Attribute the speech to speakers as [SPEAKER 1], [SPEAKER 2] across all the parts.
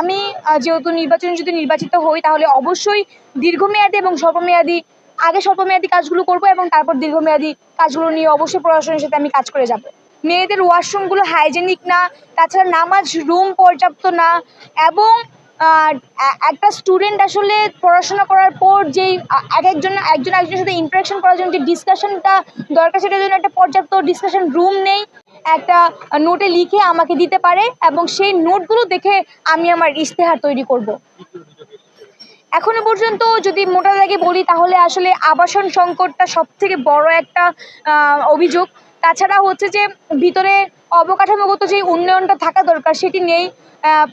[SPEAKER 1] আমি যেহেতু নির্বাচনে যদি নির্বাচিত হই, তাহলে অবশ্যই দীর্ঘমেয়াদী এবং স্বল্পমেয়াদী, আগে স্বল্পমেয়াদী কাজগুলো করব এবং তারপর দীর্ঘমেয়াদী কাজগুলো নিয়ে অবশ্যই প্রশাসনের সাথে আমি কাজ করে যাব। মেয়েদের ওয়াশরুমগুলো হাইজেনিক না, তাছাড়া নামাজ রুম পর্যাপ্ত না এবং একটা স্টুডেন্ট আসলে পড়াশোনা করার পর যেই এক একজন একজন একজনের সাথে ইন্টারাকশন করার জন্য যে ডিসকাশনটা দরকার, সেটার জন্য একটা পর্যাপ্ত ডিসকাশন রুম নেই। একটা নোটে লিখে আমাকে দিতে পারে এবং সেই নোটগুলো দেখে আমি আমার ইশতেহার তৈরি করব। এখনও পর্যন্ত যদি মোটা দাগে বলি তাহলে আসলে আবাসন সংকটটা সব থেকে বড় একটা অভিযোগ। তাছাড়া হচ্ছে যে ভিতরে অবকাঠামোগত যে উন্নয়নটা থাকা দরকার সেটি নেই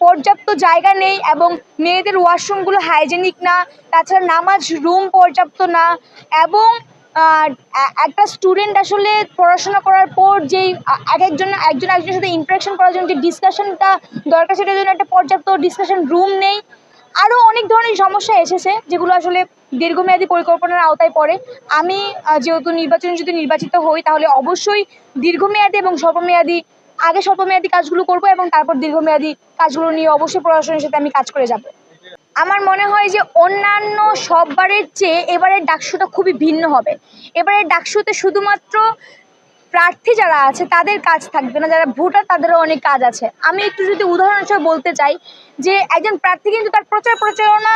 [SPEAKER 1] পর্যাপ্ত জায়গা নেই এবং মেয়েদের ওয়াশরুমগুলো হাইজেনিক না, তাছাড়া নামাজ রুম পর্যাপ্ত না এবং একটা স্টুডেন্ট আসলে পড়াশোনা করার পর যেই এক একজন একজন একজনের সাথে ইন্টারাকশন করার জন্য যে ডিসকাশনটা দরকার সেটার জন্য একটা পর্যাপ্ত ডিসকাশন রুম নেই। আরও অনেক ধরনের সমস্যা এসেছে যেগুলো আসলে দীর্ঘমেয়াদী পরিকল্পনার আওতায় পড়ে। আমি যেহেতু নির্বাচনে যদি নির্বাচিত হই, তাহলে অবশ্যই দীর্ঘমেয়াদী এবং স্বল্পমেয়াদী, আগে স্বল্পমেয়াদী কাজগুলো করব এবং তারপর দীর্ঘমেয়াদী কাজগুলো নিয়ে অবশ্যই প্রশাসনের সাথে আমি কাজ করে যাব। আমার মনে হয় যে অন্যান্য সববারের চেয়ে এবারের ডাকসুটা খুবই ভিন্ন হবে। এবারের ডাকসুতে শুধুমাত্র প্রার্থী যারা আছে, তাদের কাজ থাকবে না, যারা ভোটার তাদেরও অনেক কাজ আছে। আমি একটু যদি উদাহরণ হিসেবে বলতে চাই যে একজন প্রার্থী কিন্তু তার প্রচার প্রচারণা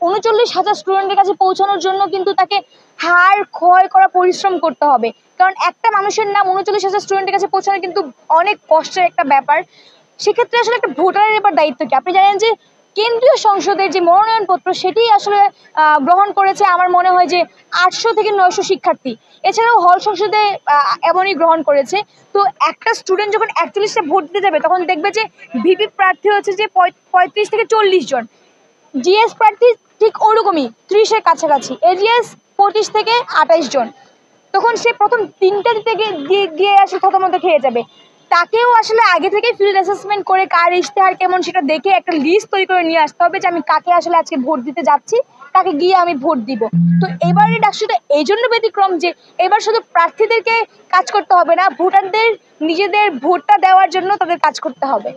[SPEAKER 1] উনচল্লিশ হাজার স্টুডেন্টের কাছে পৌঁছানোর জন্য কিন্তু তাকে হাড় ক্ষয় করা পরিশ্রম করতে হবে। কারণ একটা মানুষের নাম উনচল্লিশ হাজার স্টুডেন্টের কাছে পৌঁছানো কিন্তু অনেক কষ্টের একটা ব্যাপার। সেক্ষেত্রে আসলে একটা ভোটারের এবার দায়িত্ব কি? আপনি জানেন যে কেন্দ্রীয় সংসদের যে মনোনয়নপত্র সেটি আসলে গ্রহণ করেছে আমার মনে হয় যে আটশো থেকে নয়শো শিক্ষার্থী। এছাড়াও হল সংসদে এমনই গ্রহণ করেছে। তো একটা স্টুডেন্ট যখন একচল্লিশটা ভোট দিতে যাবে, তখন দেখবে যে ভিপি প্রার্থী হচ্ছে যে পঁয়- পঁয়ত্রিশ থেকে চল্লিশ জন। জিএস প্রার্থী ঠিক ওরকমই, ত্রিশের কাছাকাছি। এজিএস পঁচিশ থেকে আঠাইশ জন। তখন সে প্রথম তিনটা গিয়ে, দিয়ে- আসলে থতমত খেয়ে যাবে। তাকেও আসলে আগে থেকে ফিল্ড অ্যাসেসমেন্ট করে কার ইশতেহার কেমন সেটা দেখে একটা লিস্ট তৈরি করে নিয়ে আসতে হবে যে আমি কাকে আসলে আজকে ভোট দিতে যাচ্ছি তাকে গিয়ে আমি ভোট দিব। তো এবারে ডাকসুটা এই জন্য ব্যতিক্রম যে এবার শুধু প্রার্থীদেরকে কাজ করতে হবে না, ভোটারদের নিজেদের ভোটটা দেওয়ার জন্য তাদের কাজ করতে হবে।